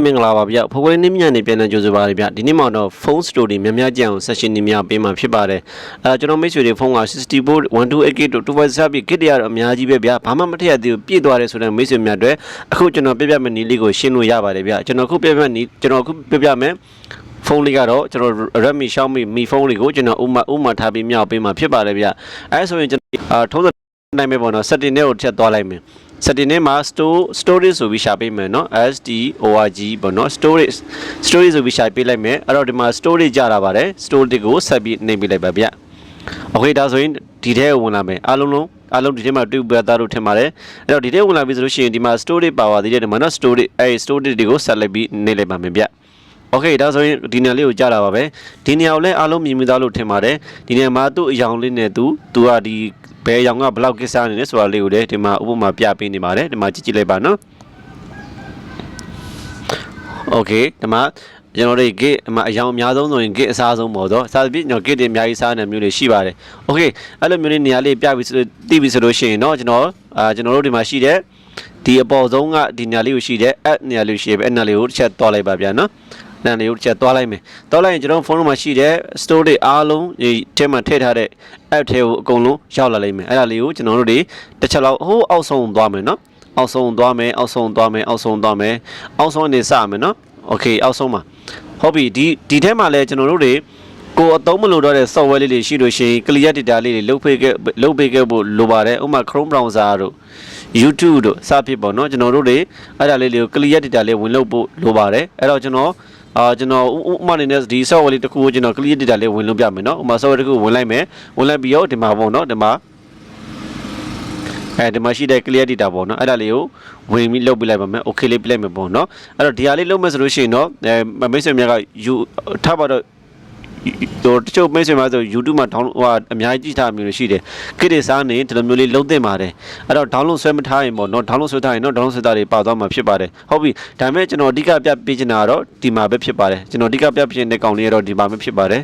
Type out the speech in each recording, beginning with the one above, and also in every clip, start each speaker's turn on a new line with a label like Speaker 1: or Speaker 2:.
Speaker 1: မင်္ဂလာပါဗျဖိုးခွေးနေ့မြတ်နေပြန်တဲ့ကြိုဆိုပါရဗျဒီနေ့မှတော့ phone story များများကြံအောင် session တွေများပေးမှာဖြစ်ပါတယ်အဲကျွန်တော်မိတ်ဆွေတွေဖုန်းက64 1288တို့257 gig တွေကတော့အများကြီးပဲဗျဘာမှမထည့်ရသေးဘူးပြည့်သွားတယ်ဆိုတဲ့မိတ်ဆွေများတွေအခုကျွန်တော်ပြပြမယ့်နီးလေးကိုရှင်းလို့ရပါတယ်ဗျကျွန်တော်ခုပြပြနီးကျွန်တော်ခုပြပြမယ်ဖုန်းလေးကတော့ကျွန်တော် Redmi Xiaomi Mi ဖုန်းလေးကိုကျွန်တော်ဥမာဥမာထားပြီးမြောက်ပေးမှာဖြစ်ပါတယ်ဗျအဲဆိုရင်ကျွန်တော်အာထုံးစံနိုင်မယ်ပေါ့နော် setting နဲ့ကိုထည့်သွားလိုက်မယ် setting နဲ့မှာ store storage ဆိုပြီးရှာပေးမယ်เนาะ STORG ပေါ့เนาะ storage storage ဆိုပြီးရှာပေးလိုက်မယ်အဲ့တော့ဒီမှာ storage ကြတာပါတယ် storage ကိုဆက်ပြီးနှိပ်ပေးလိုက်ပါဗျโอเคဒါဆိုရင်ဒီထဲကိုဝင်လာမယ်အားလုံးလုံးအားလုံးဒီထဲမှာတွေ့ပြသားလို့ထင်ပါတယ်အဲ့တော့ဒီထဲဝင်လာပြီဆိုလို့ရှိရင်ဒီမှာ storage power သေးတယ်ဒီမှာเนาะ storage အဲ့ storage တွေကိုဆက်လိုက်ပြီးနှိပ်လိုက်ပါမယ်ဗျ โอเคဒါဆိုရင်ဒီနေရာလေးကိုကြားလာပါပဲဒီနေရာကိုလည်းအားလုံးမြင်မိသားလို့ထင်ပါတယ်ဒီနေရာမှာသူ့အယောင်လေးနဲ့သူသူကဒီဘယ်အယောင်ကဘယ်လောက်ကိစ္စနေလဲဆိုတာလေးကိုလည်းဒီမှာဥပမာပြပေးနေပါတယ်ဒီမှာကြည့်ကြည့်လိုက်ပါနော်โอเคဒီမှာကျွန်တော်တို့ gate အမအယောင်အများဆုံးဆိုရင် gate အစားဆုံးပေါ့တော့စာသဖြင့်ကျွန်တော် gate တွေအများကြီးစားနေမျိုးတွေရှိပါတယ်โอเคအဲ့လိုမျိုးလေးနေရာလေးပြပြီးဆိုတိပြီးဆိုလို့ရှိရင်เนาะကျွန်တော်အာကျွန်တော်တို့ဒီမှာရှိတဲ့ဒီအပေါ်ဆုံးကဒီနေရာလေးကိုရှိတဲ့ app နေရာလေးကိုရှိတယ်အဲ့နေရာလေးကိုတစ်ချက်တွားလိုက်ပါဗျာနော် နန်လေးကိုတစ်ချက်တွားလိုက်မယ်တွားလိုက်ရင်ကျွန်တော်ဖုန်းထဲမှာရှိတဲ့ store တွေအားလုံးဒီထဲမှာထည့်ထားတဲ့ app ထဲကိုအကုန်လုံးရောက်လာလိမ့်မယ်အဲ့ဒါလေးကိုကျွန်တော်တို့တွေတစ်ချက်လောက်ဟိုးအောက်ဆုံးသွားမယ်နော်အောက်ဆုံးသွားမယ်အောက်ဆုံးသွားမယ်အောက်ဆုံးသွားမယ်အောက်ဆုံးနေစမယ်နော်โอเคအောက်ဆုံးမှာဟုတ်ပြီဒီဒီထဲမှာလဲကျွန်တော်တို့တွေကိုအသုံးမလို့တော့တဲ့ software လေးတွေရှိလို့ရှိရင် clear data လေးတွေလုတ်ပေးခဲ့လုတ်ပေးခဲ့ဖို့လိုပါတယ်ဥပမာ Chrome browser တို့ YouTube တို့စဖြစ်ပေါ့နော်ကျွန်တော်တို့တွေအဲ့ဒါလေးတွေကို clear data လေးဝင်လုပ်ဖို့လိုပါတယ်အဲ့တော့ကျွန်တော် အာကျွန်တော်ဥဥမာအနေနဲ့ဒီ software လေးတစ်ခုကိုကျွန်တော် clear data လေးဝင်လုပ်ပြမယ်နော်ဥမာ software တစ်ခုဝင်လိုက်မယ်ဝင်လိုက်ပြီးတော့ဒီမှာပေါ့နော်ဒီမှာအဲဒီမှာရှိတဲ့ clear data ပေါ့နော်အဲ့ဒါလေးကိုဝင်ပြီးလုပ်ပြလိုက်ပါမယ် okay လေးပြလိုက်မယ်ပေါ့နော်အဲ့တော့ဒီဟာလေးလုပ်မယ်ဆိုလို့ရှိရင်တော့အဲမိတ်ဆွေများကယူထားပါတော့ တော့တချို့မိတ်ဆွေများဆို YouTube မှာ download ဟိုအများကြီးကြည့်ထားမျိုးရှိတယ်ခိတွေစားနေဒီလိုမျိုးလေးလုံးသင့်ပါတယ်အဲ့တော့ download ဆွဲမထားရင်ပေါ့နော် download ဆွဲထားရင်တော့ download ဆွဲတာတွေပါသွားမှာဖြစ်ပါတယ်ဟုတ်ပြီဒါပေမဲ့ကျွန်တော်အဓိကပြပေးချင်တာကတော့ဒီမှာပဲဖြစ်ပါတယ်ကျွန်တော်အဓိကပြပေးချင်တဲ့ကောင်လေးကတော့ဒီမှာပဲဖြစ်ပါတယ်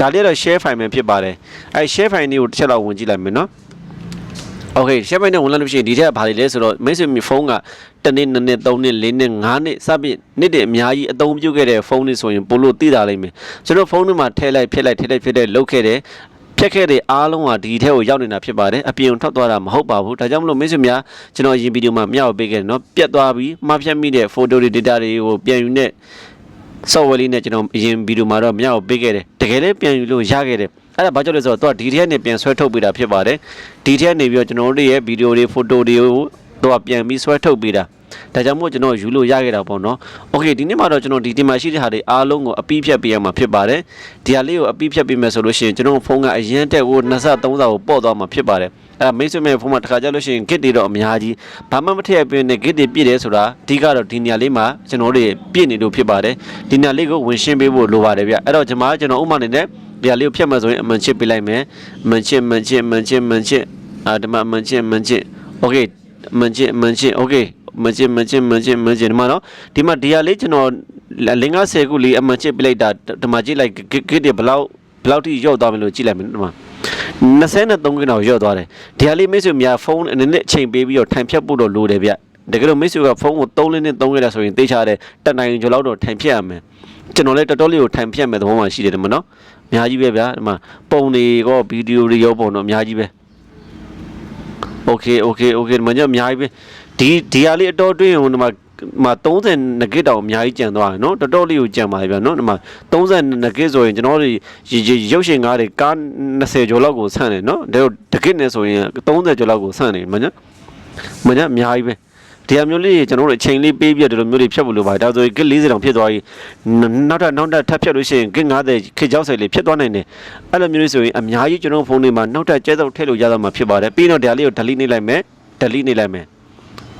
Speaker 1: ဒါလေးကတော့ share file ပဲဖြစ်ပါတယ်အဲ share file လေးကိုတစ်ချက်လောက်ဝင်ကြည့်လိုက်မယ်နော် โอเคရှက်ပိုင်နဲ့ဝင်လာလို့ရှိရင်ဒီထက်ကဘာတွေလဲဆိုတော့မိတ်ဆွေမျိုးဖုန်းကတစ်နှစ်နှစ်နှစ်သုံးနှစ်လေးနှစ်ငါးနှစ်စသဖြင့်နှစ်တည်းအများကြီးအသုံးပြုခဲ့တဲ့ဖုန်းတွေဆိုရင်ပိုလို့သိတာလိမ့်မယ်ကျွန်တော်ဖုန်းတွေမှာထည့်လိုက်ဖျက်လိုက်ထည့်လိုက်ဖျက်လိုက်လုတ်ခဲ့တယ်ဖြတ်ခဲ့တဲ့အားလုံးကဒီထဲကိုရောက်နေတာဖြစ်ပါတယ်အပြင်ကိုထွက်သွားတာမဟုတ်ပါဘူးဒါကြောင့်မလို့မိတ်ဆွေများကျွန်တော်ရင်ဗီဒီယိုမှာမျှဝေပေးခဲ့တယ်เนาะပြတ်သွားပြီးမှားဖြတ်မိတဲ့ photo တွေ data တွေကိုပြန်ယူနေ software လေးနဲ့ကျွန်တော်အရင်ဗီဒီယိုမှာတော့မျှဝေပေးခဲ့တယ်တကယ်လည်းပြန်ယူလို့ရခဲ့တယ် အဲ့ဒါဘာကြောင့်လဲဆိုတော့သူကဒီထက်နေပြန်ဆွဲထုတ်ပေးတာဖြစ်ပါတယ်ဒီထက်နေပြီးတော့ကျွန်တော်တို့ရဲ့ဗီဒီယိုတွေဖိုတိုတွေကိုသူကပြန်ပြီးဆွဲထုတ်ပေးတာဒါကြောင့်မို့ကျွန်တော်ယူလို့ရခဲ့တာပေါ့နော်။ Okay ဒီနေ့မှာတော့ကျွန်တော်ဒီဒီမှာရှိတဲ့ဟာတွေအားလုံးကိုအပြီးဖြတ်ပေးရမှာဖြစ်ပါတယ်။ဒီဟာလေးကိုအပြီးဖြတ်ပေးမယ်ဆိုလို့ရှိရင်ကျွန်တော်ဖုန်းကအရင်တက်ကို20 30ကိုပေါ့သွားမှာဖြစ်ပါတယ်။အဲ့ဒါမိတ်ဆွေမဲ့ဖုန်းမှာတစ်ခါကြလို့ရှိရင် git တွေတော့အများကြီးဘာမှမထည့်ရပြင်းနဲ့ git တွေပြည့်တယ်ဆိုတာအဓိကတော့ဒီနေရာလေးမှာကျွန်တော်တို့ပြည့်နေလို့ဖြစ်ပါတယ်။ဒီနေရာလေးကိုဝင်ရှင်းပေးဖို့လိုပါတယ်ဗျ။အဲ့တော့ကျွန်မကျွန်တော်ဥမာနေနဲ့ ဒီဟာလေးကိုဖြတ်မှဆိုရင်အမှန်ချစ်ပေးလိုက်မယ်အမှန်ချစ်မှန်ချစ်မှန်ချစ်မှန်ချစ်အာဒီမှာအမှန်ချစ်မှန်ချစ် okay မှန်ချစ်မှန်ချစ် okay မချစ်မချစ်မချစ်မချစ်ဒီမှာတော့ဒီမှာဒီဟာလေးကျွန်တော်၄50ခုလေးအမှန်ချစ်ပြလိုက်တာဒီမှာကြည့်လိုက် git တွေဘလောက်ဘလောက်ထိရော့သွားမလို့ကြည့်လိုက်မယ်ဒီမှာ23ခုတော့ရော့သွားတယ်ဒီဟာလေးမိတ်ဆွေများဖုန်းအနေနဲ့အချိန်ပေးပြီးတော့ထိုင်ဖြတ်ဖို့တော့လိုတယ်ဗျတကယ်လို့မိတ်ဆွေကဖုန်းကို3လင်းနဲ့3ခဲ့တာဆိုရင်သိချတယ်တန်တိုင်းကျော်လောက်တော့ထိုင်ဖြတ်ရမယ် ကျွန်တော်လည်းတော်တော်လေးကိုထိုင်ဖြတ်မယ်သဘောမှရှိတယ်ဒီမှာနော်အများကြီးပဲဗျာဒီမှာပုံတွေရောဗီဒီယိုတွေရောပုံတော့အများကြီးပဲโอเคโอเคโอเคဒီမှာညအများကြီးပဲဒီဒီဟာလေးအတော်တွင်းဟိုဒီမှာမှာ30နဂစ်တောင်အများကြီးကြံသွားတယ်နော်တော်တော်လေးကိုကြံပါဗျာနော်ဒီမှာ30နဂစ်ဆိုရင်ကျွန်တော်တို့ရုပ်ရှင်ကားတွေကား20ကျော်လောက်ကိုဆန့်တယ်နော်ဒါတော့တကစ်နဲ့ဆိုရင်30ကျော်လောက်ကိုဆန့်တယ်မညာမညာအများကြီးပဲ ဒီအမျိုးလေးကျွန်တော်တို့အချိန်လေးပေးပြီးတော့ဒီလိုမျိုးတွေဖြတ်ဖို့လိုပါတယ်ဒါဆိုရင် gig 40တောင်ဖြစ်သွားပြီးနောက်ထပ်နောက်ထပ်ထပ်ဖြတ်လို့ရှိရင် gig 50ခေတ်ကြောက်ဆိုင်လေးဖြစ်သွားနိုင်တယ်အဲ့လိုမျိုးလေးဆိုရင်အများကြီးကျွန်တော်ဖုန်းတွေမှာနောက်ထပ်ကျဲတော့ထည့်လို့ရတော့မှာဖြစ်ပါတယ်ပြီးတော့ဒီဟာလေးကို delete နေလိုက်မယ် delete နေလိုက်မယ်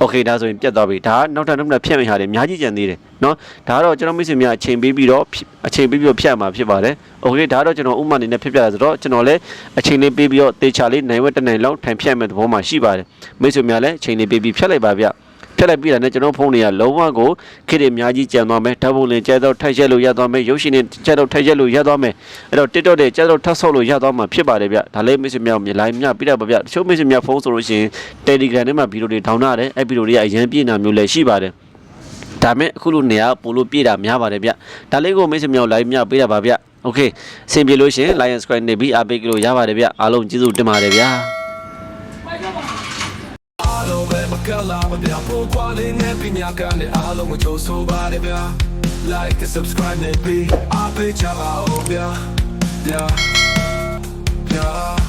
Speaker 1: โอเคဒါဆိုရင်ပြတ်သွားပြီဒါကနောက်ထပ်နောက်ထပ်ဖြတ်မိဟာတွေအများကြီးကြံသေးတယ်เนาะဒါကတော့ကျွန်တော်မိတ်ဆွေများအချိန်ပေးပြီးတော့အချိန်ပေးပြီးတော့ဖြတ်မှာဖြစ်ပါတယ်โอเคဒါကတော့ကျွန်တော်ဥမာအနေနဲ့ဖြတ်ပြတာဆိုတော့ကျွန်တော်လည်းအချိန်လေးပေးပြီးတော့တေချာလေးနိုင်ဝက်တစ်နိုင်လောက်ထိုင်ဖြတ်မဲ့သဘောမှာရှိပါတယ်မိတ်ဆွေများလည်းအချိန်လေးပေးပြီးဖြတ်လိုက်ပါဗျ ဖြတ်လိုက်ပြီးတာနဲ့ကျွန်တော်ဖုန်းတွေကလုံးဝကိုခေတ်တွေအများကြီးကြံသွားမယ်ဓာတ်ပုံတွေကျဲတော့ထိုက်ရက်လို့ရသွားမယ်ရုပ်ရှင်တွေကျဲတော့ထိုက်ရက်လို့ရသွားမယ်အဲ့တော့ TikTok တွေကျဲတော့ထပ်ဆော့လို့ရသွားမှာဖြစ်ပါတယ်ဗျဒါလေးမိတ်ဆွေများမြလိုက်မြပြီးတော့ဗျတချို့မိတ်ဆွေများဖုန်းဆိုလို့ရှိရင် Telegram ထဲမှာဗီဒီယိုတွေထောင်ထားတယ်အဲ့ဗီဒီယိုတွေကအရင်ပြည့်နေမျိုးလည်းရှိပါတယ် ဒါမဲ့အခုလိုနေရာပို့လို့ပြေးတာများပါတယ်ဗျဒါလေးကိုမိတ်ဆွေများ live များပေးတာပါဗျโอเคအဆင်ပြေလို့ရှရင် Lion Square နေပြီးအားပေးကြလို့ရပါတယ်ဗျအားလုံးကျေးဇူးတင်ပါတယ်ဗျာ
Speaker 2: ကလာမပြဖို့ကွာလေးနဲ့ပညာကံနဲ့အားလုံးကိုကြိုးဆိုပါတယ်ဗျာ like and subscribe နဲ့ပြီးအားပေးချပါဦးဗျာဗျာဗျာ